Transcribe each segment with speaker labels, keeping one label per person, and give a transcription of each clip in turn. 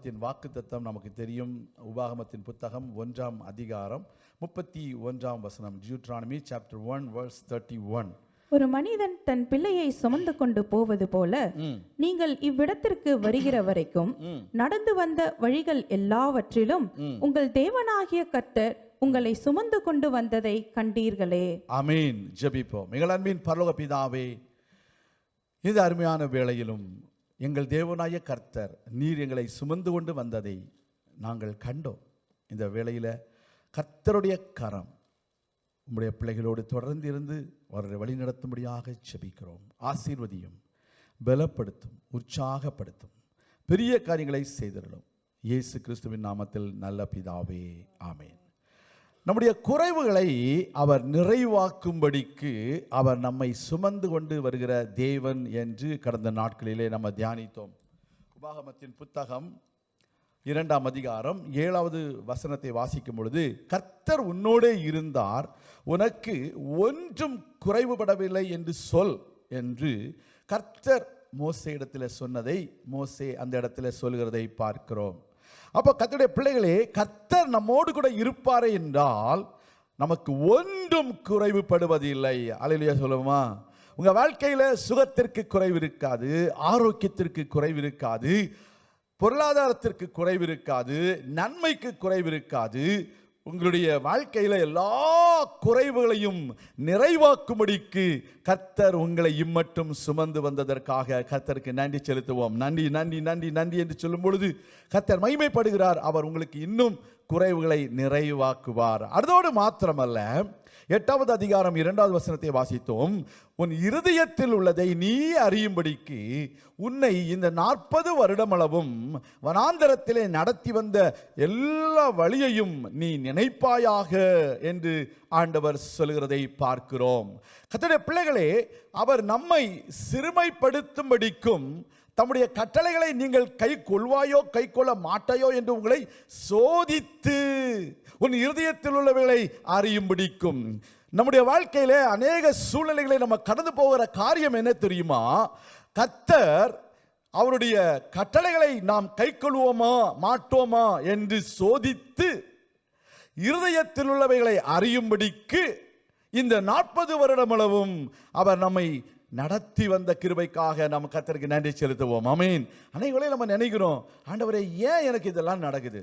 Speaker 1: மாதத்தின் வாக்குத்தத்தம் நமக்கு தெரியும். உபாகமத்தின் புத்தகம் ஒன்றாம் அதிகாரம் முப்பத்தி ஒன்றாம் வசனம் Deuteronomy chapter one verse thirty one
Speaker 2: ஒரு மனிதன் தன் பிள்ளையை சுமந்து கொண்டு போவது போல நீங்கள் இவ்விடத்திற்கு வருகிற வரைக்கும் நடந்து வந்த வழிகள் எல்லாவற்றிலும் உங்கள் தேவனாகிய கர்த்தர் உங்களை சுமந்து கொண்டு வந்ததை கண்டீர்களே.
Speaker 1: அமீன் ஜெபிப்போம். எங்கள் அன்பின் பரலோக பிதாவே இந்த அருமையான வேளையிலும் எங்கள் தேவனாய கர்த்தர் நீர் எங்களை சுமந்து கொண்டு வந்ததை நாங்கள் கண்டோம். இந்த வேளையில் கர்த்தருடைய கரம் உம்முடைய பிள்ளைகளோடு தொடர்ந்து இருந்து அவர்களை வழிநடத்தும்படியாக செபிக்கிறோம். ஆசீர்வதியும் பலப்படுத்தும் உற்சாகப்படுத்தும். பெரிய காரியங்களை செய்திடலும். இயேசு கிறிஸ்துவின் நாமத்தில் நல்ல பிதாவே ஆமேன். நம்முடைய குறைவுகளை அவர் நிறைவாக்கும்படிக்கு அவர் நம்மை சுமந்து கொண்டு வருகிற தேவன் என்று கடந்த நாட்களிலே நம்ம தியானித்தோம். உபாகமத்தின் புத்தகம் இரண்டாம் அதிகாரம் ஏழாவது வசனத்தை வாசிக்கும் பொழுது கர்த்தர் உன்னோடே இருந்தார் உனக்கு ஒன்றும் குறைவுபடவில்லை என்று சொல் என்று கர்த்தர் மோசே இடத்துல சொன்னதை மோசே அந்த இடத்துல சொல்கிறதை பார்க்கிறோம். அப்போ கத்தருடைய பிள்ளைகளே கத்தர் நம்மோடு கூட இருப்பாரே என்றால் நமக்கு ஒன்றும் குறைவுபடுவதில்லை. அலையிலேயே சொல்லுமா உங்கள் வாழ்க்கையில் சுகத்திற்கு குறைவு இருக்காது ஆரோக்கியத்திற்கு குறைவு இருக்காது பொருளாதாரத்திற்கு குறைவு இருக்காது நன்மைக்கு குறைவு இருக்காது உங்களுடைய வாழ்க்கையில எல்லா குறைவுகளையும் நிறைவாக்கும்படிக்கு கர்த்தர் உங்களை இம்மட்டும் சுமந்து வந்ததற்காக கர்த்தருக்கு நன்றி செலுத்துவோம். நன்றி நன்றி நன்றி நன்றி என்று சொல்லும் பொழுது கர்த்தர் மகிமைப்படுகிறார். அவர் உங்களுக்கு இன்னும் குறைவுகளை நிறைவாக்குவார். அதோடு மாத்திரமல்ல எட்டாவது அதிகாரம் இரண்டாவது வசனத்தை வாசித்தோம். உன் இருதயத்தில் உள்ளதை நீ அறியும்படிக்கு உன்னை இந்த நாற்பது வருடமளவும் வனாந்தரத்திலே நடத்தி வந்த எல்லா வழியையும் நீ நினைப்பாயாக என்று ஆண்டவர் சொல்கிறதை பார்க்கிறோம். கத்தடைய பிள்ளைகளே அவர் நம்மை சிறுமைப்படுத்தும்படிக்கும் தம்முடைய கட்டளைகளை நீங்கள் கை கொள்வாயோ கை கொள்ள மாட்டாயோ என்று உங்களை சோதித்து உன் இருதயத்தில் உள்ளவைகளை அறியும்படிக்கும். நம்முடைய வாழ்க்கையில அநேக சூழ்நிலைகளை நம்ம கடந்து போகிற காரியம் என்ன தெரியுமா? கத்தர் அவருடைய கட்டளைகளை நாம் கை கொள்வோமா மாட்டோமா என்று சோதித்து இருதயத்தில் உள்ளவைகளை அறியும்படிக்கு இந்த நாற்பது வருடமளவும் அவர் நம்மை நடத்தி வந்த கிருபைக்காக நம்ம கத்தருக்கு நன்றி செலுத்துவோம். அமீன் அனைவரையும் நம்ம நினைக்கிறோம் ஆண்டவரே ஏன் எனக்கு இதெல்லாம் நடக்குது?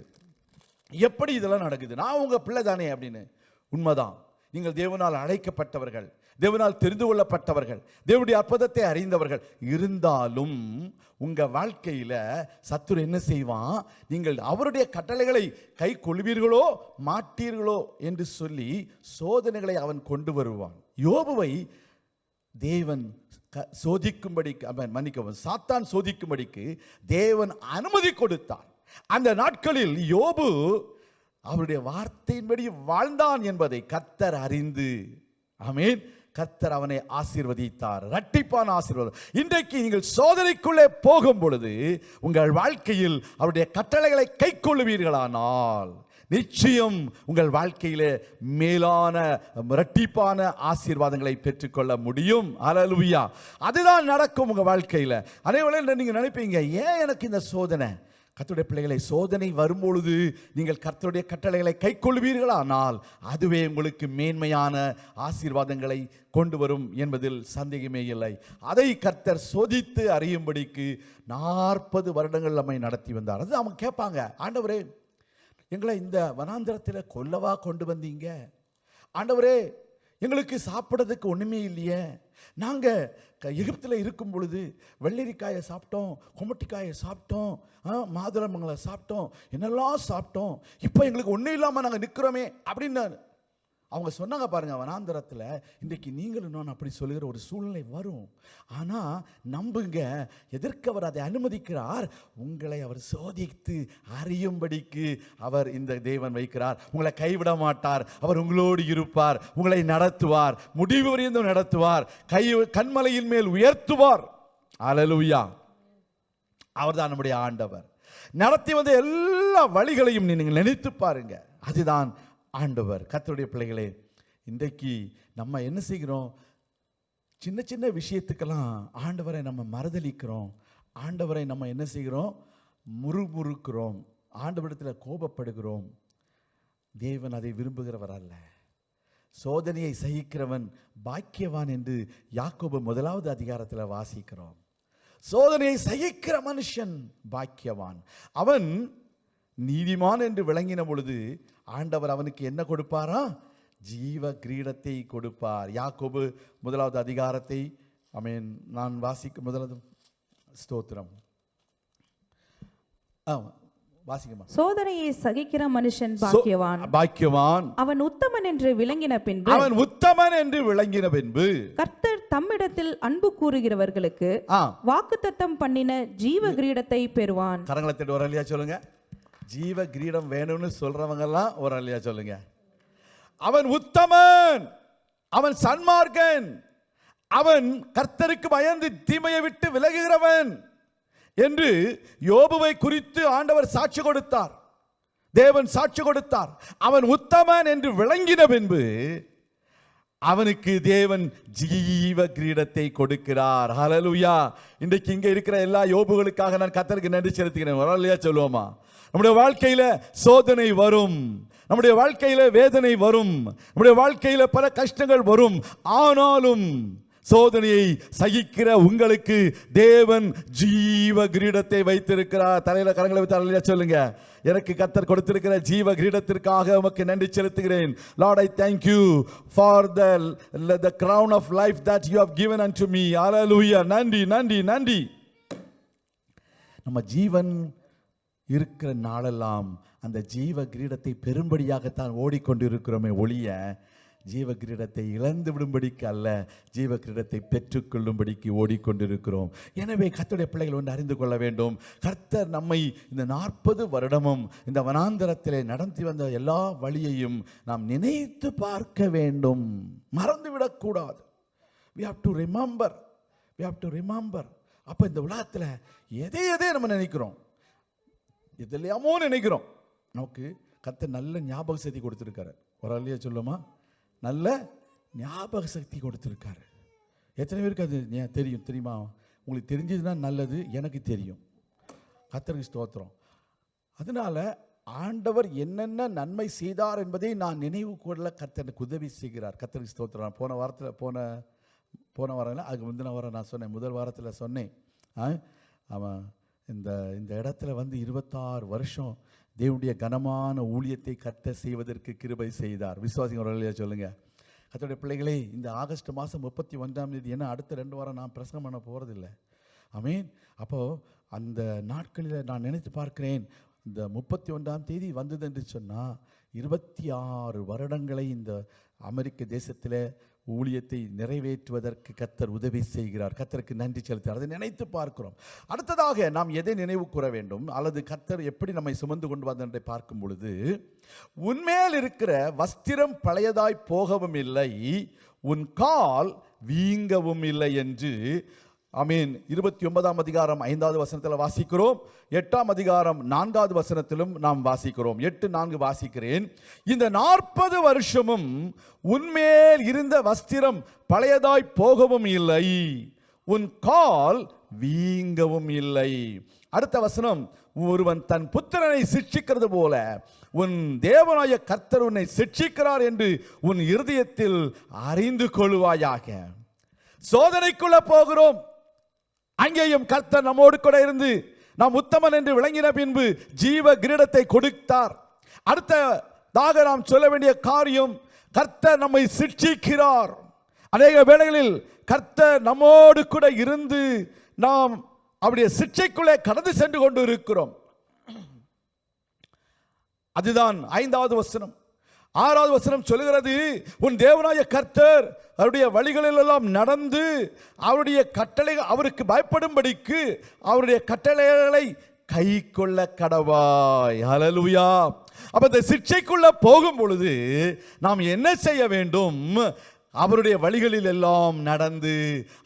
Speaker 1: எப்படி இதெல்லாம் நடக்குது? நான் உங்கள் பிள்ளை தானே அப்படின்னு. உண்மைதான். நீங்கள் தேவனால் அழைக்கப்பட்டவர்கள் தேவனால் தெரிந்து கொள்ளப்பட்டவர்கள் தேவனுடைய அற்புதத்தை அறிந்தவர்கள் இருந்தாலும் உங்கள் வாழ்க்கையில் சத்துரு என்ன செய்வான்? நீங்கள் அவருடைய கட்டளைகளை கை கொள்வீர்களோ மாட்டீர்களோ என்று சொல்லி சோதனைகளை அவன் கொண்டு வருவான். யோபுவை தேவன் க- சோதிக்கும்படிக்கு அவன் மன்னிக்கவும் சாத்தான் சோதிக்கும்படிக்கு தேவன் அனுமதி கொடுத்தார். அந்த நாட்களில் யோபு அவருடைய வார்த்தையின்படி வாழ்ந்தான் என்பதை கத்தர் அறிந்து. அமீன் கத்தர் அவனை ஆசீர்வதித்தார். ரட்டிப்பான ஆசீர்வாதம். இன்றைக்கு நீங்கள் சோதனைக்குள்ளே போகும் பொழுது உங்கள் வாழ்க்கையில் அவருடைய கட்டளைகளை கை கொள்ளுவீர்களானால் நிச்சயம் உங்கள் வாழ்க்கையிலே மேலான இரட்டிப்பான ஆசீர்வாதங்களை பெற்றுக்கொள்ள முடியும். அலலுவியா அதுதான் நடக்கும் உங்க வாழ்க்கையில. அதே வேளையில் நீங்க நினைப்பீங்க ஏன் எனக்கு இந்த சோதனை? கத்துடைய பிள்ளைகளை சோதனை வரும்பொழுது நீங்கள் கர்த்தருடைய கட்டளைகளை கை கொள்வீர்களானால் அதுவே உங்களுக்கு மேன்மையான ஆசீர்வாதங்களை கொண்டு வரும் என்பதில் சந்தேகமே இல்லை. அதை கர்த்தர் சோதித்து அறியும்படிக்கு நாற்பது வருடங்கள் நம்மை நடத்தி வந்தார். அது அவங்க கேட்பாங்க ஆண்டவரே எங்களை இந்த வனாந்திரத்தில் கொல்லவா கொண்டு வந்தீங்க? ஆண்டவரே எங்களுக்கு சாப்பிட்றதுக்கு ஒன்றுமே இல்லையே. நாங்கள் எகிப்தில் இருக்கும் பொழுது வெள்ளரிக்காயை சாப்பிட்டோம் குமட்டிக்காயை சாப்பிட்டோம் மாதுளம்பங்களை சாப்பிட்டோம் என்னெல்லாம் சாப்பிட்டோம் இப்போ எங்களுக்கு ஒன்றும் இல்லாமல் நாங்கள் நிற்கிறோமே அப்படின்னு அவங்க சொன்னாங்க பாருங்க வனாந்திரத்தில் இன்றைக்கு நீங்களும் நான் அப்படி சொல்லுகிற ஒரு சூழ்நிலை வரும். ஆனால் நம்புங்க எதற்கு அவர் அதை அனுமதிக்கிறார்? உங்களை அவர் சோதித்து அறியும்படிக்கு அவர் இந்த தேவன் வைக்கிறார். உங்களை கைவிட மாட்டார். அவர் உங்களோடு இருப்பார். உங்களை நடத்துவார். முடிவு வரையும் நடத்துவார். கை கண்மலையின் மேல் உயர்த்துவார். அலலுயா அவர்தான் நம்முடைய ஆண்டவர். நடத்தி வந்த எல்லா வழிகளையும் நீங்கள் நினைத்து பாருங்க. அதுதான் ஆண்டவர் கத்தருடைய பிள்ளைகளே இன்றைக்கு நம்ம என்ன செய்கிறோம்? சின்ன சின்ன விஷயத்துக்கெல்லாம் ஆண்டவரை நம்ம மறுதளிக்கிறோம். ஆண்டவரை நம்ம என்ன செய்கிறோம்? முறுமுறுக்கிறோம். ஆண்டவரிடத்தில் கோபப்படுகிறோம். தேவன் அதை விரும்புகிறவர் அல்ல. சோதனையை சகிக்கிறவன் பாக்கியவான் என்று யாக்கோபு முதலாவது அதிகாரத்தில் வாசிக்கிறோம். சோதனையை சகிக்கிற மனுஷன் பாக்கியவான். அவன் நீதிமான் என்று விளங்கின பொழுது ஆண்டவர் அவனுக்கு என்ன கொடுப்பாரா? ஜீவ கிரீடத்தை கொடுப்பார். யாக்கோபு முதலாவது அதிகாரத்தை அமேன் நான் வாசிக்கும் முதலாவது ஸ்தோத்திரம். வாசிக்கமா
Speaker 2: சோதனையை சகிக்கிற மனுஷன் பாக்கியவான்.
Speaker 1: பாக்கியவான்.
Speaker 2: அவன் உத்தமன் என்று விளங்கின பின்பு
Speaker 1: அவன் உத்தமன் என்று விளங்கின பின்பு
Speaker 2: கர்த்தர் தம்மிடத்தில் அன்பு கூறுகிறவர்களுக்கு வாக்குத்தத்தம் பண்ணின ஜீவ கிரீடத்தை பெறுவான்.
Speaker 1: கரங்களை தட்டி ஒரு அல்லையா சொல்லுங்க. ஜீவ கிரீடம் வேணும்னு சொல்றவங்க எல்லாம் ஒரு அல்லையா சொல்லுங்க. அவன் உத்தமன் அவன் சன்மார்க்கன் அவன் கர்த்தருக்கு பயந்து தீமையை விட்டு விலகுகிறவன் என்று யோபுவை குறித்து ஆண்டவர் சாட்சி கொடுத்தார். தேவன் சாட்சி கொடுத்தார். அவன் உத்தமன் என்று விளங்கின பின்பு அவனுக்கு தேவன் ஜீவ கிரீடத்தை கொடுக்கிறார். ஹலலுயா இன்றைக்கு இங்க இருக்கிற எல்லா யோபுகளுக்காக நான் கத்தருக்கு நன்றி செலுத்துகிறேன். வரலையா சொல்லுவோமா? நம்முடைய வாழ்க்கையில சோதனை வரும். நம்முடைய வாழ்க்கையில வேதனை வரும். நம்முடைய வாழ்க்கையில பல கஷ்டங்கள் வரும். ஆனாலும் சோதனையை சகிக்கிற உங்களுக்கு தேவன் ஜீவ கிரீடத்தை வைத்திருக்கிறார். தலையில கரங்களை வைத்து அல்லையா சொல்லுங்க. எனக்கு கத்தர் கொடுத்திருக்கிற ஜீவ கிரீடத்திற்காக உமக்கு நன்றி செலுத்துகிறேன். Lord I thank you for the the crown of life that you have given to me hallelujah. நன்றி நன்றி நன்றி. நம்ம ஜீவன் இருக்கிற நாளெல்லாம் அந்த ஜீவ கிரீடத்தை பெரும்படியாகத்தான் ஓடிக்கொண்டிருக்கிறோமே ஒழிய ஜீவ கிரீடத்தை இழந்து விடும்படிக்கு அல்ல ஜீவ கிரீடத்தை பெற்றுக்கொள்ளும்படிக்கு ஓடிக்கொண்டிருக்கிறோம். எனவே கர்த்தருடைய பிள்ளைகள் ஒன்று அறிந்து கொள்ள வேண்டும். கர்த்தர் நம்மை இந்த நாற்பது வருடமும் இந்த வனாந்தரத்திலே நடத்தி வந்த எல்லா வழியையும் நாம் நினைத்து பார்க்க வேண்டும். மறந்துவிடக்கூடாது. We have to remember. We have to remember. அப்போ இந்த உலகத்தில் எதை எதை நம்ம நினைக்கிறோம்? எதுலையாமோ நினைக்கிறோம். நமக்கு கத்த நல்ல ஞாபக சக்தி கொடுத்துருக்காரு. ஒரு அல்லையா சொல்லுமா? நல்ல ஞாபக சக்தி கொடுத்துருக்காரு. எத்தனை பேருக்கு அது தெரியும் தெரியுமா? உங்களுக்கு தெரிஞ்சதுன்னா நல்லது எனக்கு தெரியும். கத்தருக்கு ஸ்தோத்திரம். அதனால ஆண்டவர் என்னென்ன நன்மை செய்தார் என்பதை நான் நினைவு கூடல கத்தனுக்கு உதவி செய்கிறார். கத்தருக்கு ஸ்தோத்திரம். போன வாரத்தில் போன போன வாரம் அதுக்கு முந்தின வாரம் நான் சொன்னேன். முதல் வாரத்தில் சொன்னேன். ஆ, அவன் இந்த இந்த இடத்துல வந்து இருபத்தாறு வருஷம் தேவனுடைய கனமான ஊழியத்தை கத்த செய்வதற்கு கிருபை செய்தார். விசுவாசிங்க ஒரு இல்லையா கத்தோடைய பிள்ளைகளே இந்த ஆகஸ்ட் மாதம் முப்பத்தி ஒன்றாம் தேதி ஏன்னா அடுத்த ரெண்டு வாரம் நான் பிரசங்கம் பண்ண போகிறதில்ல அமீன் அப்போது அந்த நாட்களில் நான் நினைத்து பார்க்கிறேன் இந்த முப்பத்தி ஒன்றாம் தேதி வந்தது என்று சொன்னால் இருபத்தி ஆறு வருடங்களை இந்த அமெரிக்க தேசத்தில் ஊழியத்தை நிறைவேற்றுவதற்கு கத்தர் உதவி செய்கிறார். கத்தருக்கு நன்றி செலுத்துகிறார். அதை நினைத்து பார்க்கிறோம். அடுத்ததாக நாம் எதை நினைவு கூற வேண்டும்? அல்லது கத்தர் எப்படி நம்மை சுமந்து கொண்டு வந்த என்று பார்க்கும் பொழுது உன்மேல் இருக்கிற வஸ்திரம் பழையதாய் போகவும் இல்லை உன் கால் வீங்கவும் இல்லை என்று மீன் இருபத்தி ஒன்பதாம் அதிகாரம் ஐந்தாவது வசனத்தில் வாசிக்கிறோம். எட்டாம் அதிகாரம் நான்காவது வசனத்திலும் நாம் வாசிக்கிறோம். எட்டு நான்கு வாசிக்கிறேன். இந்த நாற்பது வருஷமும் உன்மேல் இருந்த வஸ்திரம் பழையதாய் போகவும் இல்லை. உன் கால் வீங்கவும் இல்லை. அடுத்த வசனம் ஒருவன் தன் புத்திரனை சிக்ஷிக்கிறது போல உன் தேவனாய கர்த்தர் உன்னை சிக்ஷிக்கிறார் என்று உன் இருதயத்தில் அறிந்து கொள்வாயாக. சோதனைக்குள்ள போகிறோம். அங்கேயும் கர்த்தர் நம்மோடு கூட இருந்து நாம் உத்தமன் என்று விளங்கின பின்பு ஜீவ கிரீடத்தை கொடுத்தார். அடுத்ததாக நாம் சொல்ல வேண்டிய காரியம் கர்த்தர் நம்மை சிக்ஷிக்கிறார் அநேக வேளைகளில் கர்த்தர் நம்மோடு கூட இருந்து நாம் அவருடைய சிக்ஷைக்குள்ளே கடந்து சென்று கொண்டு இருக்கிறோம் அதுதான் ஐந்தாவது வசனம். ஆறாவது வசனம் சொல்லுகிறது உன் தேவனாய கர்த்தர் அவருடைய வழிகளில் எல்லாம் நடந்து அவருடைய கட்டளை அவருக்கு பயப்படும்படிக்கு அவருடைய கட்டளைகளை கை கொள்ள கடவாய். அலலுயா அப்ப இந்த சிக்ஷைக்குள்ள போகும் பொழுது நாம் என்ன செய்ய வேண்டும்? அவருடைய வழிகளில் எல்லாம் நடந்து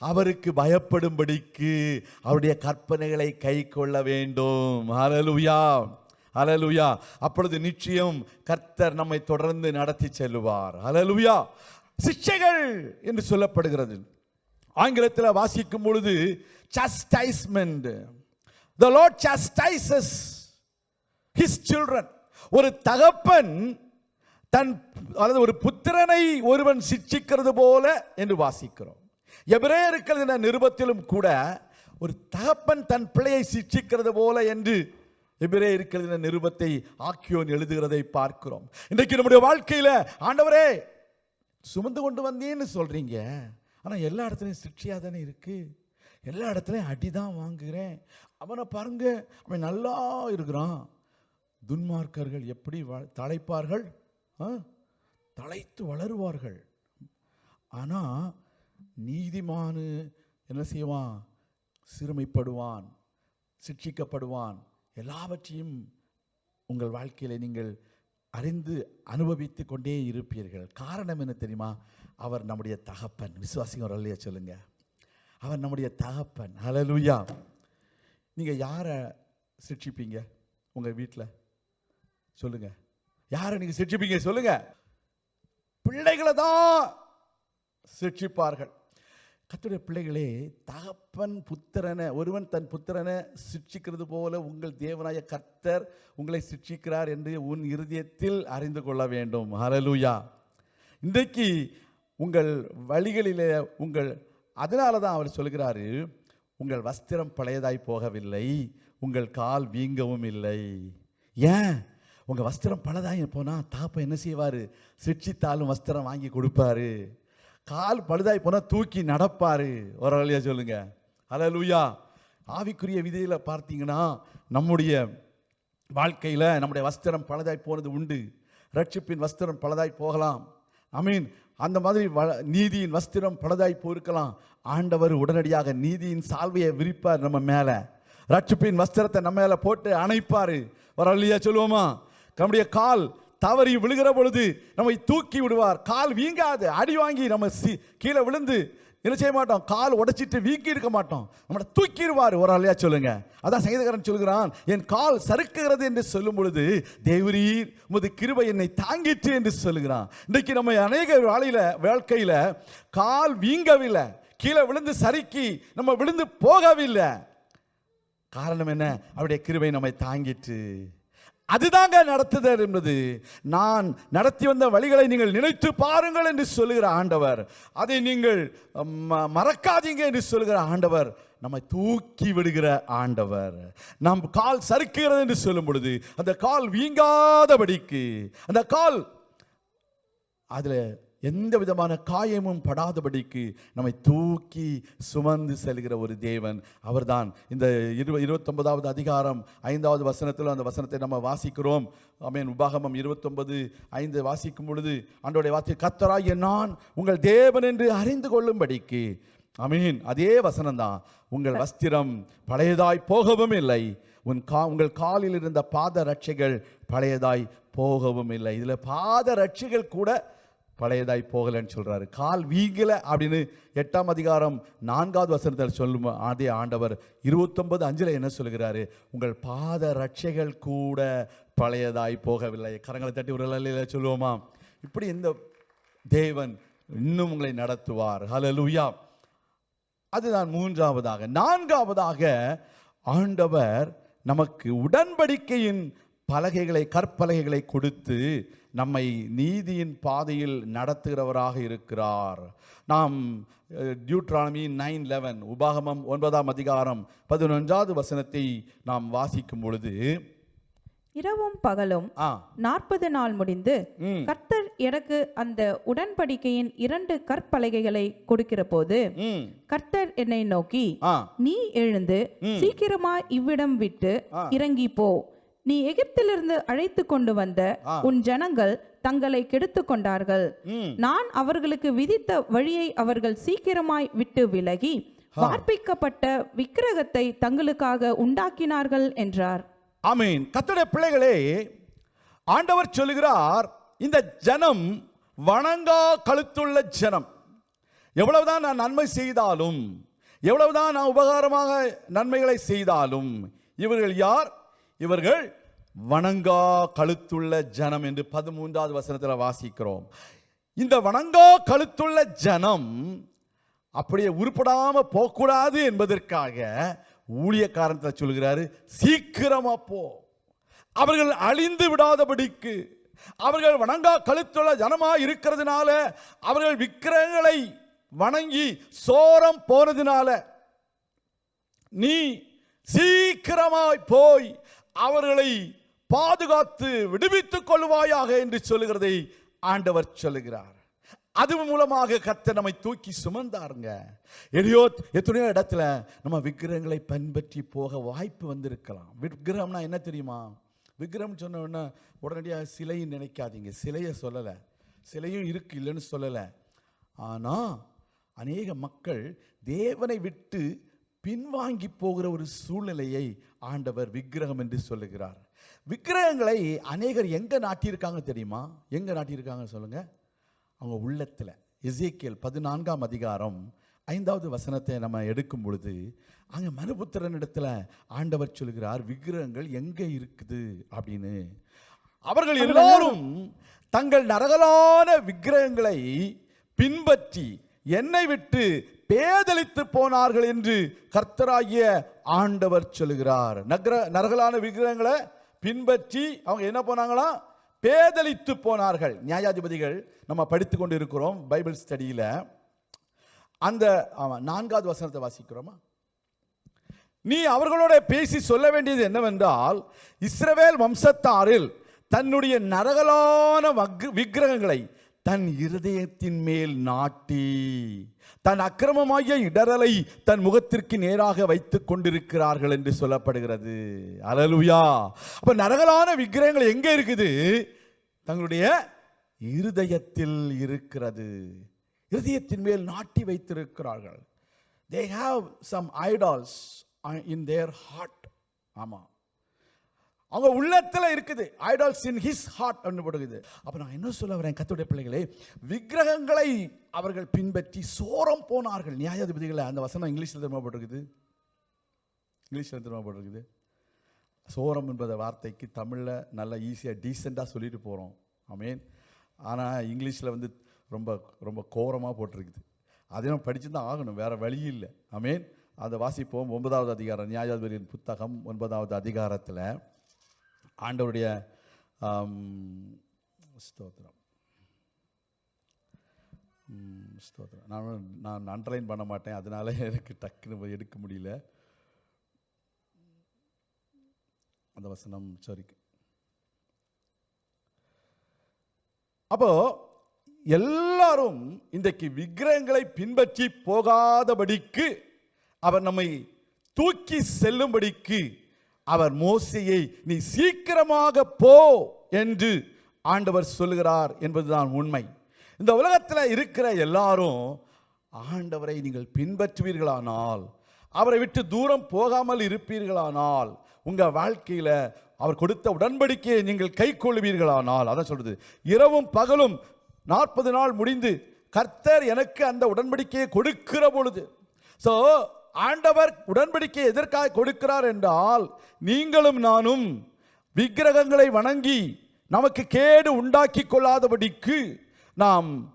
Speaker 1: அவருக்கு பயப்படும்படிக்கு அவருடைய கற்பனைகளை கை கொள்ள வேண்டும். அலலுயா அலலுயா அப்பொழுது நிச்சயம் கர்த்தர் நம்மை தொடர்ந்து நடத்தி செல்லுவார். அலலுயா சிக்ஷைகள் என்று சொல்லப்படுகிறது. ஆங்கிலத்தில் வாசிக்கும் பொழுது சஸ்டைஸ்மெண்ட் the lord chastises his ஒரு தகப்பன் தன் அதாவது ஒரு புத்திரனை ஒருவன் சிட்சிக்கிறது போல என்று வாசிக்கிறோம். எவரே இருக்கிறது நிருபத்திலும் கூட ஒரு தகப்பன் தன் பிள்ளையை சிக்ஷிக்கிறது போல என்று எபிரே இருக்கிறது நிருபத்தை ஆக்கியோன் எழுதுகிறதை பார்க்கிறோம். இன்றைக்கு நம்முடைய வாழ்க்கையில் ஆண்டவரே சுமந்து கொண்டு வந்தேன்னு சொல்கிறீங்க ஆனால் எல்லா இடத்துலையும் சிக்ஷையா தானே இருக்குது எல்லா இடத்துலையும் அடி தான் வாங்குகிறேன் அவனை பாருங்க அவன் நல்லா இருக்கிறான். துன்மார்க்கர்கள் எப்படி தலைப்பார்கள்? தலைத்து ஆ? தழைத்து வளருவார்கள். ஆனால் நீதிமானு என்ன செய்வான்? சிறுமைப்படுவான் சிக்ஷிக்கப்படுவான். எல்லாவற்றையும் உங்கள் வாழ்க்கையில நீங்கள் அறிந்து அனுபவித்து கொண்டே இருப்பீர்கள். காரணம் என்ன தெரியுமா? அவர் நம்முடைய தகப்பன். விசுவாசிங்க ஒரு அல்லையா சொல்லுங்க. அவர் நம்முடைய தகப்பன். ஹalleluya நீங்கள் யாரை சிட்சிப்பீங்க உங்கள் வீட்டில் சொல்லுங்க. யாரை நீங்கள் சிட்சிப்பீங்க சொல்லுங்க. பிள்ளைகளை தான் சிட்சிப்பார்கள் கத்துடைய பிள்ளைகளே தகப்பன் புத்திரனை ஒருவன் தன் புத்திரனை சிக்ஷிக்கிறது போல உங்கள் தேவனாய கர்த்தர் உங்களை சிக்ஷிக்கிறார் என்று உன் இருதயத்தில் அறிந்து கொள்ள வேண்டும். ஹalleluya இன்றைக்கு உங்கள் வழிகளிலே உங்கள் அதனால தான் அவர் சொல்கிறாரு உங்கள் வஸ்திரம் பழையதாய் போகவில்லை உங்கள் கால் வீங்கவும் இல்லை. ஏன்? உங்கள் வஸ்திரம் பழுதாகி போனால் தாப்பா என்ன செய்வார்? சிட்சித்தாலும் வஸ்திரம் வாங்கி கொடுப்பாரு. கால் பழுதாய் போனால் தூக்கி நடப்பார். ஒரு வழியாக சொல்லுங்க. லூயா ஆவிக்குரிய விதையில் பார்த்தீங்கன்னா நம்முடைய வாழ்க்கையில் நம்முடைய வஸ்திரம் பழுதாய் போனது உண்டு. ரட்சிப்பின் வஸ்திரம் பழுதாய் போகலாம். ஐ மீன் அந்த மாதிரி வ- நீதியின் வஸ்திரம் பழுதாய் போயிருக்கலாம். ஆண்டவர் உடனடியாக நீதியின் சால்வையை விரிப்பார் நம்ம மேலே. ரட்சிப்பின் வஸ்திரத்தை நம்ம மேலே போட்டு அணைப்பார். வரலையா சொல்லுவோமா? நம்முடைய கால் தவறி விழுகிற பொழுது நம்மை தூக்கி விடுவார். கால் வீங்காது. அடி வாங்கி நம்ம சி கீழே விழுந்து என்ன செய்ய மாட்டோம்? கால் உடைச்சிட்டு வீங்கி இருக்க மாட்டோம். நம்மளை தூக்கிடுவார். ஒரு ஆளையா சொல்லுங்க. அதான் சங்கீதக்காரன் சொல்கிறான் என் கால் சறுக்குகிறது என்று சொல்லும் பொழுது தேவரீர் உமது கிருபை என்னை தாங்கிற்று என்று சொல்லுகிறான். இன்றைக்கு நம்ம அநேக வாழையில் வாழ்க்கையில் கால் வீங்கவில்லை. கீழே விழுந்து சறுக்கி நம்ம விழுந்து போகவில்லை. காரணம் என்ன? அவருடைய கிருபை நம்மை தாங்கிற்று. அதுதாங்க நடத்துதல் என்பது. நான் நடத்தி வந்த வழிகளை நீங்கள் நினைத்து பாருங்கள் என்று சொல்லுகிற ஆண்டவர். அதை நீங்கள் ம- மறக்காதீங்க என்று சொல்லுகிற ஆண்டவர் நம்மை தூக்கி விடுகிற ஆண்டவர். நம் கால் சறுக்குகிறது என்று சொல்லும் பொழுது அந்த கால் வீங்காதபடிக்கு அந்த கால் அதில் எந்த விதமான காயமும் படாதபடிக்கு நம்மை தூக்கி சுமந்து செல்கிற ஒரு தேவன். அவர்தான். இந்த இரு இருபத்தொன்பதாவது அதிகாரம் ஐந்தாவது வசனத்தில் அந்த வசனத்தை நம்ம வாசிக்கிறோம். அமேன் உபாகமம் இருபத்தொன்பது ஐந்து வாசிக்கும் பொழுது அன்றோடைய வார்த்தை கத்தராகிய நான் உங்கள் தேவன் என்று அறிந்து கொள்ளும்படிக்கு. அமீன் அதே வசனம்தான். உங்கள் வஸ்திரம் பழையதாய் போகவும் இல்லை. உன் கா உங்கள் காலில் இருந்த பாத ரட்சைகள் பழையதாய் போகவும் இல்லை. இதில் பாத ரட்சைகள் கூட பழையதாய் போகலைன்னு சொல்கிறாரு கால் வீங்கலை அப்படின்னு எட்டாம் அதிகாரம் நான்காவது வசனத்தில் சொல்லும் அதே ஆண்டவர் இருபத்தொன்பது அஞ்சில் என்ன சொல்கிறாரு உங்கள் பாத ரட்சைகள் கூட பழையதாய் போகவில்லை. கரங்களை தட்டி ஒரு சொல்லுவோமா? இப்படி இந்த தேவன் இன்னும் உங்களை நடத்துவார். ஹலலுயா அதுதான் மூன்றாவதாக. நான்காவதாக ஆண்டவர் நமக்கு உடன்படிக்கையின் பலகைகளை கற்பலகைகளை கொடுத்து நம்மை நீதியின் பாதையில் நடத்துகிறவராக இருக்கிறார். நாம் டியூட்ரானமி நைன் லெவன் உபாகமம் ஒன்பதாம் அதிகாரம் பதினொன்றாவது வசனத்தை நாம் வாசிக்கும் பொழுது
Speaker 2: இரவும் பகலும் நாற்பது நாள் முடிந்து கர்த்தர் எனக்கு அந்த உடன்படிக்கையின் இரண்டு கற்பலகைகளை கொடுக்கிற போது கர்த்தர் என்னை நோக்கி நீ எழுந்து சீக்கிரமாய் இவ்விடம் விட்டு. இறங்கி போ. நீ எகிப்திலிருந்து அழைத்து கொண்டு வந்த. உன் ஜனங்கள் தங்களை கெடுத்து கொண்டார்கள். நான் அவர்களுக்கு விதித்த வழியை அவர்கள் சீக்கிரமாய் விட்டு விலகி வார்ப்பிக்கப்பட்ட விக்கிரகத்தை தங்களுக்காக உண்டாக்கினார்கள் என்றார்.
Speaker 1: ஆமீன். கர்த்தருடைய பிள்ளைகளே ஆண்டவர் சொல்லுகிறார் இந்த ஜனம் வணங்கா கழுத்துள்ள ஜனம். எவ்வளவுதான் நான் நன்மை செய்தாலும் எவ்வளவுதான் நான் உபகாரமாக நன்மைகளை செய்தாலும் இவர்கள் யார்? இவர்கள் வணங்கா கழுத்துள்ள ஜனம் என்று பதிமூன்றாவது வசனத்தில் வாசிக்கிறோம். இந்த வணங்கா கழுத்துள்ள ஜனம் அப்படியே உருப்படாம போகக்கூடாது என்பதற்காக ஊழியக்காரத்தில் சொல்கிறாரு சீக்கிரமா போ. அவர்கள் அழிந்து விடாதபடிக்கு அவர்கள் வணங்கா கழுத்துள்ள ஜனமா இருக்கிறதுனால அவர்கள் விக்கிரகங்களை வணங்கி சோரம் போனதுனால நீ சீக்கிரமாய் போய் அவர்களை பாதுகாத்து விடுவித்துக் கொள்வாயாக என்று சொல்லுகிறதை ஆண்டவர் சொல்லுகிறார். அது மூலமாக கர்த்தர் நம்மை தூக்கி சுமந்தாருங்க. எதையோ எத்தனையோ இடத்துல நம்ம விக்கிரகங்களை பின்பற்றி போக வாய்ப்பு வந்திருக்கலாம். விக்கிரகம்னா என்ன தெரியுமா? விக்கிரம் சொன்ன உடனே உடனடியாக சிலையும் நினைக்காதீங்க. சிலையை சொல்லலை. சிலையும் இருக்கு இல்லைன்னு சொல்லலை. ஆனால் அநேக மக்கள் தேவனை விட்டு பின்வாங்கி போகிற ஒரு சூழ்நிலையை ஆண்டவர் விக்கிரகம் என்று சொல்லுகிறார். விக்கிரகங்களை அநேகர் எங்க நாட்டியிருக்காங்க தெரியுமா? எங்க நாட்டியிருக்காங்க சொல்லுங்க. அவங்க உள்ளத்தில். எசேக்கியல் பதினான்காம் அதிகாரம் ஐந்தாவது வசனத்தை நம்ம எடுக்கும் பொழுது அங்கே மனுபுத்திரனிடத்துல ஆண்டவர் சொல்கிறார் விக்கிரகங்கள் எங்கே இருக்குது? அப்படின்னு. அவர்கள் எல்லாரும் தங்கள் நரகலான விக்கிரகங்களை பின்பற்றி என்னை விட்டு பேதலித்து போனார்கள் என்று கர்த்தராகிய ஆண்டவர் சொல்லுகிறார். நகர நரகலான விக்கிரகங்களை பின்பற்றி அவங்க என்ன போனாங்களா? பேதலித்து போனார்கள். நியாயாதிபதிகள் நம்ம படித்து கொண்டு இருக்கிறோம் பைபிள் ஸ்டடியில். அந்த ஆமா, நான்காவது வசனத்தை வாசிக்கிறோமா? நீ அவர்களோட பேசி சொல்ல வேண்டியது என்னவென்றால் இஸ்ரவேல் வம்சத்தாரில் தன்னுடைய நரகலான விக்கிரகங்களை தன் இருதயத்தின் மேல் நாட்டி தன் அக்கிரமமாகிய இடரலை தன் முகத்திற்கு நேராக வைத்துக் கொண்டிருக்கிறார்கள் என்று சொல்லப்படுகிறது. அலலுயா. அப்ப நரகலான விக்கிரகங்கள் எங்க இருக்குது? தங்களுடைய இருதயத்தில் இருக்கிறது. இருதயத்தின் மேல் நாட்டி வைத்திருக்கிறார்கள். They have some idols in their heart ஆமாம் அவங்க உள்ளத்தில் இருக்குது. ஐடால்ஸ் இன் ஹிஸ் ஹார்ட் போடுகிறது அப்போ நான் என்ன சொல்ல வரேன் கத்துடைய பிள்ளைகளே? விக்கிரகங்களை அவர்கள் பின்பற்றி சோரம் போனார்கள். நியாயாதிபதிகளை அந்த வசனம் இங்கிலீஷில் திரும்பப்பட்டிருக்குது இங்கிலீஷில் திரும்பப்பட்டிருக்குது சோரம் என்பத வார்த்தைக்கு தமிழில் நல்லா ஈஸியாக டீசெண்டாக சொல்லிட்டு போகிறோம் அமீன் ஆனால் இங்கிலீஷில் வந்து ரொம்ப ரொம்ப கோரமாக போட்டிருக்குது. அதையும் படிச்சு தான் ஆகணும் வேறு வழி இல்லை. ஆமீன் அதை வாசிப்போம். ஒன்பதாவது அதிகாரம் நியாயாதிபதியின் புத்தகம் ஒன்பதாவது அதிகாரத்தில். ஆண்டவருடைய ஸ்தோத்திரம். ஸ்தோத்திரம். நான் நான் அண்டர்லைன் பண்ண மாட்டேன். அதனால எனக்கு டக்குன்னு எடுக்க முடியல. அந்த வசனம் சரி அப்போ எல்லாரும் இன்றைக்கு விக்கிரகங்களை பின்பற்றி போகாதபடிக்கு அவர் நம்மை தூக்கி செல்லும்படிக்கு அவர் மோசையை நீ சீக்கிரமாக போ என்று ஆண்டவர் சொல்லுகிறார் என்பதுதான் உண்மை. இந்த உலகத்தில் இருக்கிற எல்லாரும் ஆண்டவரை நீங்கள் பின்பற்றுவீர்களானால் அவரை விட்டு தூரம் போகாமல் இருப்பீர்களானால் உங்கள் வாழ்க்கையில் அவர் கொடுத்த உடன்படிக்கையை நீங்கள் கை கொள்வீர்களானால் அதான் சொல்றது. இரவும் பகலும் நாற்பது நாள் முடிந்து கர்த்தர் எனக்கு அந்த உடன்படிக்கையை கொடுக்கிற பொழுது ஸோ ஆண்டவர் உடன்படிக்கையை எதற்காக கொடுக்கிறார் என்றால் நீங்களும் நானும் விக்கிரகங்களை வணங்கி நமக்கு கேடு உண்டாக்கி கொள்ளாதபடிக்கு நாம்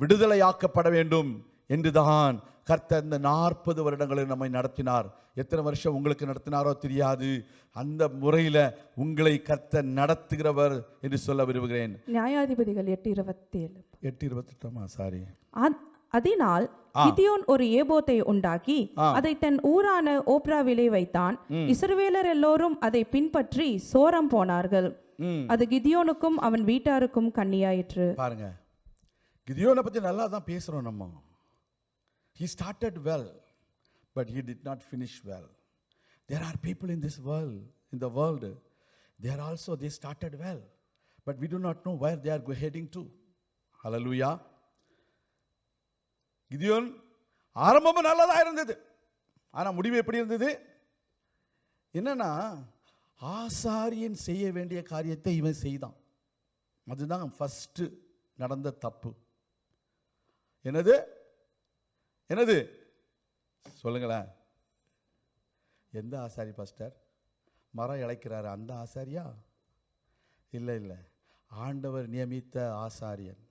Speaker 1: விடுதலையாக்கப்பட வேண்டும் என்றுதான் கர்த்தர் இந்த நாற்பது வருடங்களில் நம்மை நடத்தினார். எத்தனை வருஷம் உங்களுக்கு நடத்தினாரோ தெரியாது. அந்த முறையில் உங்களை கர்த்தர் நடத்துகிறவர் என்று சொல்ல விரும்புகிறேன்.
Speaker 2: நியாயாதிபதிகள் எட்டு இருபத்தி ஏழு
Speaker 1: எட்டு இருபத்தெட்டாமா சாரி
Speaker 2: அத்- அதனால் கிதியோன் ஒரு ஏபோத்தை உண்டாக்கி அதை தன் ஊரான ஓப்ராவிலே வைத்தான் இஸ்ரவேலர் எல்லோரும் அதை பின்பற்றி சோரம் போனார்கள் அது கிதியோனுக்கும் அவன் வீட்டாருக்கும் கண்ணியாயிற்று
Speaker 1: பாருங்க கிதியோனை பற்றி நல்லா தான் பேசுகிறோம் நம்ம well but he did not finish well there are people in this world in the world they are also they started well but we do not know where they are go- heading to hallelujah Gideon ஆரம்பமும் நல்லதாக இருந்தது. ஆனால் முடிவு எப்படி இருந்தது? என்னன்னா ஆசாரியன் செய்ய வேண்டிய காரியத்தை இவன் செய்தான். அதுதான் ஃபஸ்ட்டு நடந்த தப்பு. என்னது? என்னது? சொல்லுங்களேன். எந்த ஆசாரி பாஸ்டர் மரம் இழைக்கிறாரு. அந்த ஆசாரியா? இல்லை இல்லை. ஆண்டவர் நியமித்த ஆசாரியன்.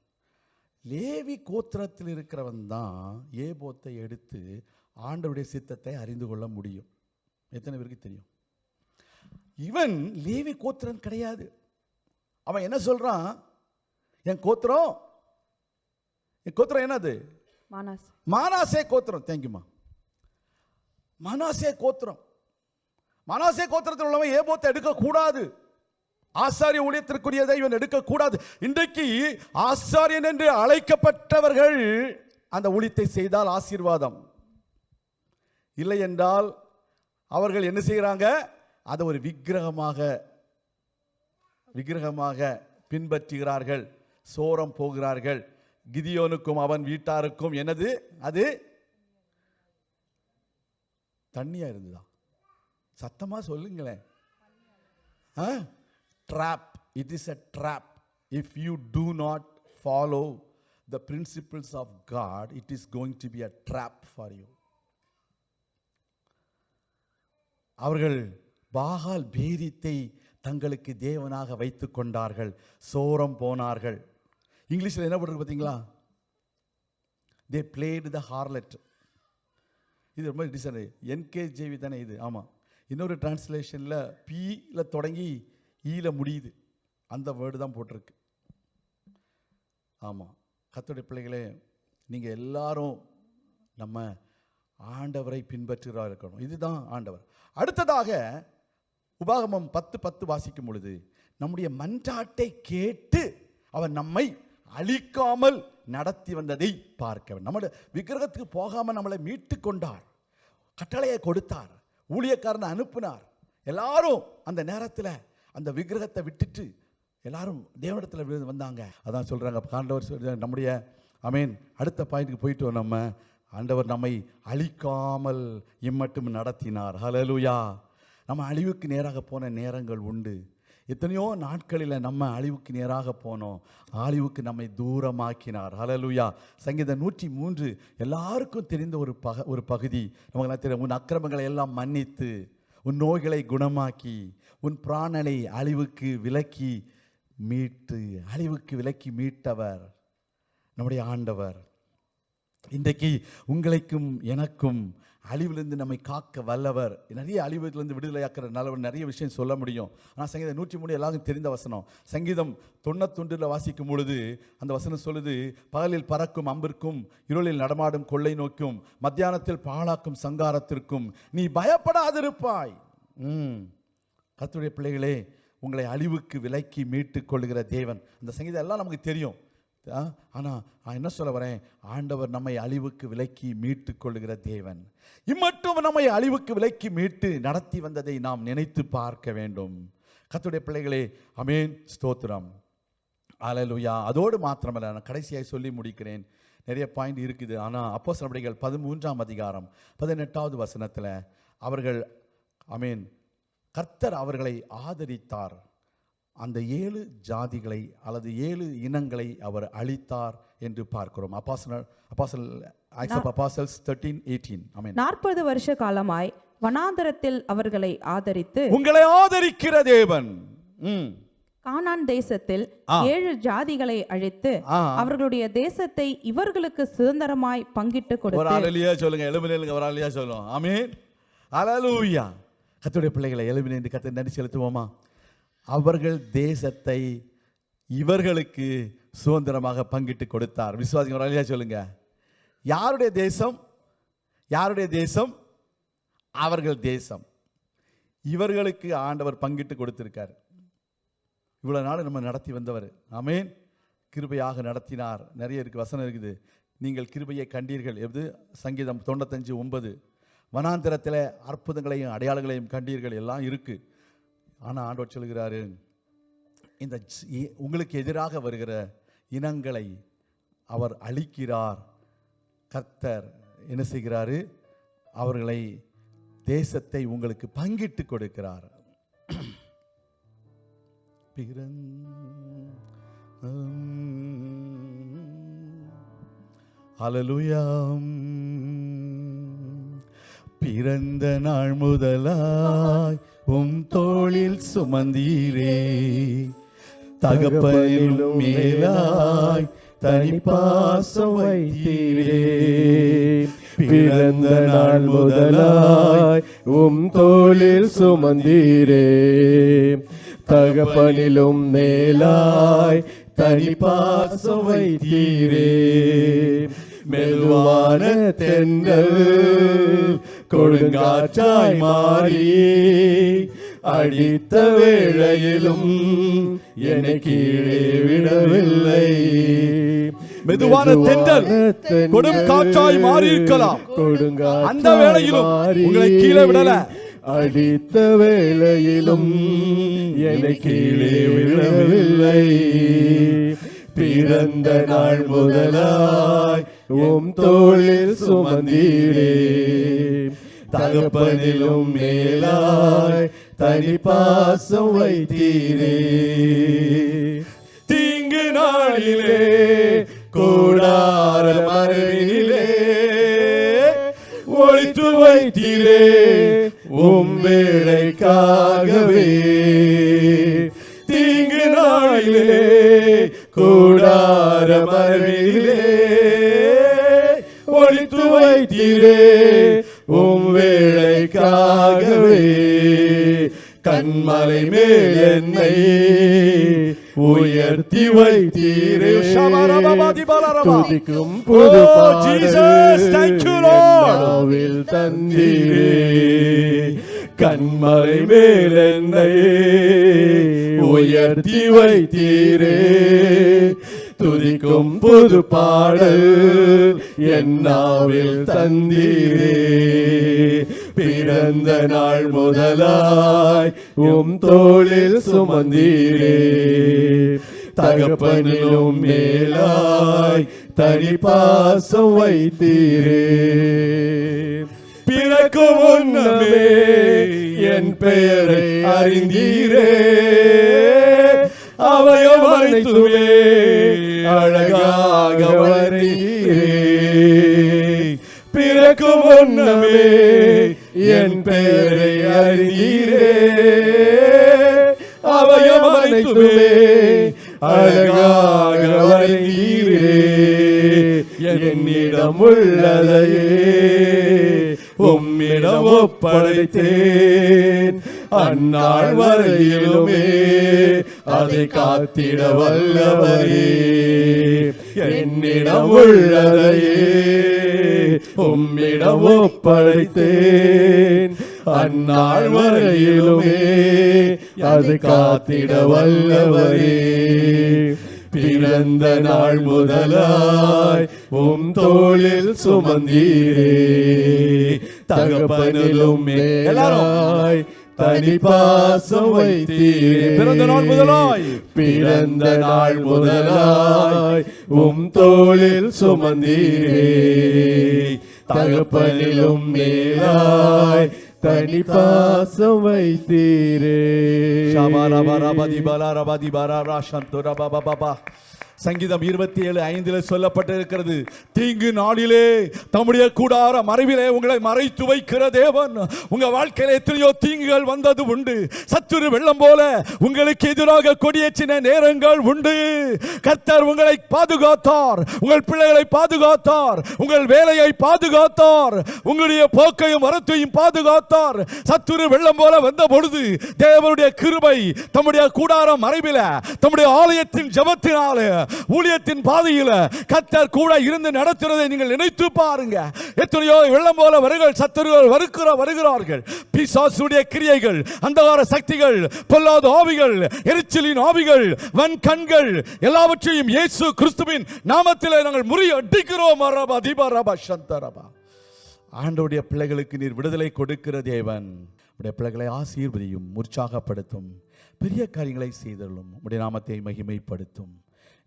Speaker 1: லேவி கோத்திரத்தில் இருக்கிறவன் தான் ஏபோத்தை எடுத்து ஆண்டவருடைய சித்தத்தை அறிந்து கொள்ள முடியும். எத்தனை பேருக்கு தெரியும்? இவன் லேவி கோத்திரன் கிடையாது. அவன் என்ன சொல்றான்? என் கோத்திரம்? என் கோத்திரம் என்னது? மானாசே. கோத்திரம். தேங்க்யூமா மனாசே கோத்திரம். மனாசே கோத்திரத்தில் உள்ளவன் ஏபோத்தை எடுக்கக்கூடாது. ஆசாரிய ஊழியத்திற்குரியதை இவன் எடுக்கக்கூடாது. இன்றைக்கு ஆசாரியன் என்று அழைக்கப்பட்டவர்கள் அந்த ஊழியத்தை செய்தால் ஆசீர்வாதம். இல்லை என்றால் அவர்கள் என்ன செய்கிறாங்க? அதை ஒரு விக்கிரகமாக விக்கிரகமாக பின்பற்றுகிறார்கள். சோரம் போகிறார்கள். கிதியோனுக்கும் அவன் வீட்டாருக்கும் எனது அது தண்ணியா இருந்ததா? சத்தமா சொல்லுங்களேன். Drop it is a drop if you do not follow the principles of God it is going to be a drop for you அவர்கள் பாகால் பேரித்தை தங்களுக்கு தேவனாக வைத்து கொண்டார்கள். சோரம் போனார்கள். இங்கிலீஷில் என்ன பண்ணுறது பார்த்தீங்களா? தே பிளேடு த ஹார்லெட் இது ரொம்ப டிசைன் என்கேஜேவி தானே இது? ஆமாம் இன்னொரு டிரான்ஸ்லேஷனில் பியில் தொடங்கி ஈல முடியுது. அந்த வேர்டு தான் போட்டிருக்கு. ஆமாம் கத்துடைய பிள்ளைகளே நீங்கள் எல்லாரும் நம்ம ஆண்டவரை பின்பற்றுகிறா இருக்கணும். இதுதான் ஆண்டவர். அடுத்ததாக உபாகமம் பத்து பத்து வாசிக்கும் பொழுது நம்முடைய மன்றாட்டை கேட்டு அவர் நம்மை அழிக்காமல் நடத்தி வந்ததை பார்க்க நம்மளோட நம்முடைய விக்கிரகத்துக்கு போகாமல் நம்மளை மீட்டு கொண்டார். கட்டளையை கொடுத்தார். ஊழியக்காரனை அனுப்பினார். எல்லாரும் அந்த நேரத்தில் அந்த விக்கிரகத்தை விட்டுட்டு எல்லாரும் தேவனிடத்தில் விழுந்து வந்தாங்க. அதான் சொல்கிறாங்க ஆண்டவர் சொல்ற நம்முடைய அமீன் அடுத்த பாயிண்ட்டுக்கு போயிட்டு நம்ம. ஆண்டவர் நம்மை அழிக்காமல் இம்மட்டும் நடத்தினார். ஹலலுயா நம்ம அழிவுக்கு நேராக போன நேரங்கள் உண்டு. எத்தனையோ நாட்களில் நம்ம அழிவுக்கு நேராக போனோம். அழிவுக்கு நம்மை தூரமாக்கினார். ஹலலுயா சங்கீத நூற்றி மூன்று. எல்லாருக்கும் தெரிந்த ஒரு பக ஒரு பகுதி. நமக்கு தெரியும்? உன் அக்கிரமங்களை எல்லாம் மன்னித்து. உன் நோய்களை குணமாக்கி உன் பிராணனை அழிவுக்கு விலக்கி மீட்டு அழிவுக்கு விலக்கி மீட்டவர் நம்முடைய ஆண்டவர். இன்றைக்கு உங்களுக்கும் எனக்கும் அழிவிலிருந்து நம்மை காக்க வல்லவர். நிறைய அழிவுலேருந்து விடுதலை ஆக்கிற நல்லவர் நிறைய விஷயம் சொல்ல முடியும். ஆனால் சங்கீதம் நூற்றி மூணு எல்லாருக்கும் தெரிந்த வசனம். சங்கீதம் தொண்ணூத்தொன்றில் வாசிக்கும் பொழுது அந்த வசனம் சொல்லுது பகலில் பறக்கும் அம்பிற்கும் இருளில் நடமாடும் கொள்ளை நோக்கும் மத்தியானத்தில் பாழாக்கும் சங்காரத்திற்கும் நீ பயப்படாதிருப்பாய். ம். கத்துடைய பிள்ளைகளே உங்களை அழிவுக்கு விலக்கி மீட்டு கொள்ளுகிற தேவன். அந்த சங்கீதம் எல்லாம் நமக்கு தெரியும். ஆனால் நான் என்ன சொல்ல வரேன்? ஆண்டவர் நம்மை அழிவுக்கு விலக்கி மீட்டு கொள்கிற தேவன். இம்மட்டும் நம்மை அழிவுக்கு விலக்கி மீட்டு நடத்தி வந்ததை நாம் நினைத்து பார்க்க வேண்டும். கத்துடைய பிள்ளைகளே அமேன் ஸ்தோத்திரம். அலலுயா அதோடு மாத்திரமல்ல நான் கடைசியாக சொல்லி முடிக்கிறேன். நிறைய பாயிண்ட் இருக்குது. ஆனால் அப்போ சிலபடிகள் பதிமூன்றாம் அதிகாரம் பதினெட்டாவது வசனத்தில் அவர்கள் அமீன் கர்த்தர் அவர்களை ஆதரித்தார். அந்த ஏழு ஜாதிகளை அல்லது ஏழு இனங்களை அவர் அழித்தார் என்று பார்க்கிறோம். அப்பாசல் அப்பாசல் அப்பாசல்ஸ் தேர்ட்டீன் எயிட்டீன்
Speaker 2: நாற்பது வருஷ காலமாய் வனாந்தரத்தில் அவர்களை ஆதரித்து
Speaker 1: உங்களை ஆதரிக்கிற தேவன்.
Speaker 2: கானான் தேசத்தில். ஏழு ஜாதிகளை அழித்து அவர்களுடைய தேசத்தை இவர்களுக்கு சுதந்திரமாய் பங்கிட்டு கொடுத்து
Speaker 1: சொல்லுங்க. எலும்பு நிலுங்க ஒரு சொல்லுவோம். ஆமீன் அலலூயா கத்துடைய பிள்ளைகளை நின்று கத்தை நன்றி செலுத்துவோமா? அவர்கள் தேசத்தை இவர்களுக்கு சுதந்திரமாக பங்கிட்டு கொடுத்தார். விசுவாசிங்க ஒரு ஆளிலையா சொல்லுங்க. யாருடைய தேசம்? யாருடைய தேசம்? அவர்கள் தேசம். இவர்களுக்கு ஆண்டவர் பங்கிட்டு கொடுத்திருக்கார். இவ்வளோ நாள் நம்ம நடத்தி வந்தவர். ஆமேன். கிருபையாக நடத்தினார். நிறைய இருக்கு வசனம் இருக்குது. நீங்கள் கிருபையை கண்டீர்கள். எது? சங்கீதம் தொண்ணூத்தஞ்சு ஒன்பது. வனாந்திரத்தில் அற்புதங்களையும் அடையாளங்களையும் கண்டீர்கள். எல்லாம் இருக்குது ஆனால் ஆண்டவர் சொல்கிறாரு இந்த இ- உங்களுக்கு எதிராக வருகிற இனங்களை அவர் அழிக்கிறார். கர்த்தர் என்ன செய்கிறாரு? அவர்களை தேசத்தை உங்களுக்கு பங்கிட்டு கொடுக்கிறார். அலலுயாம் பிறந்த நாள் முதலாய் உம் தோளில் சுமந்தீரே. தகப்பனிலும் மேலாய்
Speaker 3: தனி வைத்தீரே பிறந்த நாள் முதலாய் உம் தோளில் சுமந்தீரே. தகப்பனிலும் மேலாய் தனி வைத்தீரே மெதுவான தென்றல் கொடுங்காற்றாய் மாறி அடித்த வேளையிலும் என்னை கீழே விடவில்லை
Speaker 1: மெதுவான தென்றல் கொடும் காற்றாய் மாறி இருக்கலாம். அந்த வேளையிலும் உங்களை கீழே விடல.
Speaker 3: அடித்த வேளையிலும் என்னை கீழே விடவில்லை பிறந்த நாள் முதலாய் உம் தோளில் சுமந்தீரே தகப்பனிலும் மேலாய் தனி பாசம் வைத்தீரே. தீங்கு நாளிலே கூடார மறைவிலே ஒழித்து வைத்தீரே உம் வேலைக்காகவே. தீங்கு நாளிலே கூடார மறைவிலே ஒழித்து வைத்தீரே. கண்மலை மேல் என்னை உயர்த்தி வைத்தீரே. துதிக்கும் புது
Speaker 1: Oh,
Speaker 3: பாடல்
Speaker 1: Jesus, thank you, Lord.
Speaker 3: நாவில் தந்தீரே. கண்மலை மேல் என்னை உயர்த்தி வைத்தீரே. துதிக்கும் புது பாடல் என் நாவில் தந்தீரே. பிறந்த நாள் முதலாய் உம் தோளில் சுமந்தீரே. தகப்பனிலும் மேலாய் தனி பாசம் வைத்தீரே. பிறக்கும் முன்னமே என் பெயரை அறிந்தீரே. அவயம் அனைத்துமே அழகாக வந்தீரே பிறக்கும் முன்னமே என் பெயரை அறிந்தீரே. அவயம் அனைத்துமே அழகாக வருகிறே என்னிடம் உள்ளதையே உம்மிடம் ஒப்படைத்தேன். அந்நாள் வரையிலுமே அதை காத்திட வல்லவரே. என்னிடம் உள்ளதையே உம்மிடம் ஒப்படைத்தேன். அந்நாள் வரையிலுமே அது காத்திட வல்லவரே பிறந்த நாள் முதலாய் உம் தோளில் சுமந்தீரே. தகப்பனிலும் மேலாய் தனி பாசம் வைத்தீரே.
Speaker 1: பிறந்த நாள் முதலாய்.
Speaker 3: பிறந்த நாள் முதலாய். உம் தோளில் சுமந்தீரே. தகப்பனிலும் மேலாய். தனி பாசம் வைத்தீரே
Speaker 1: சங்கீதம் இருபத்தி ஏழு ஐந்தில் சொல்லப்பட்டிருக்கிறது. தீங்கு நாளிலே தம்முடைய கூடார மறைவிலே உங்களை மறைத்து வைக்கிற தேவன். உங்க வாழ்க்கையில எத்தனையோ தீங்குகள் வந்தது உண்டு. சத்துரு வெள்ளம் போல உங்களுக்கு எதிராக கொடியேற்றின நேரங்கள் உண்டு. கர்த்தர் உங்களை பாதுகாத்தார். உங்கள் பிள்ளைகளை பாதுகாத்தார். உங்கள் வேலையை பாதுகாத்தார். உங்களுடைய போக்கையும் வரத்தையும் பாதுகாத்தார். சத்துரு வெள்ளம் போல வந்த பொழுது தேவனுடைய கிருபை தம்முடைய கூடாரம் மறைவில தம்முடைய ஆலயத்தின் ஜபத்தினால ஊழியத்தின் பாதையில் கத்தர் கூட இருந்து நடத்துறதை நீங்கள் நினைத்து பாருங்க. எத்தனையோ வெள்ளம் போல வருகள் சத்துருகள் வருகிற வருகிறார்கள். பிசாசுடைய கிரியைகள் அந்தகார சக்திகள் பொல்லாத ஆவிகள் எரிச்சலின் ஆவிகள் வன் கண்கள் எல்லாவற்றையும் இயேசு கிறிஸ்துவின் நாமத்தில் நாங்கள் முறியடிக்கிறோம் ரபா தீபா ரபா சந்த ரபா. பிள்ளைகளுக்கு நீர் விடுதலை கொடுக்கிற தேவன். உடைய பிள்ளைகளை ஆசீர்வதியும் உற்சாகப்படுத்தும் பெரிய காரியங்களை செய்தலும் உடைய நாமத்தை மகிமைப்படுத்தும்.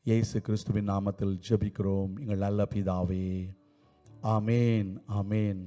Speaker 1: இயேசு கிறிஸ்துவின் நாமத்தில் ஜெபிக்கிறோம். எங்கள் நல்ல பிதாவே. ஆமேன் ஆமேன்.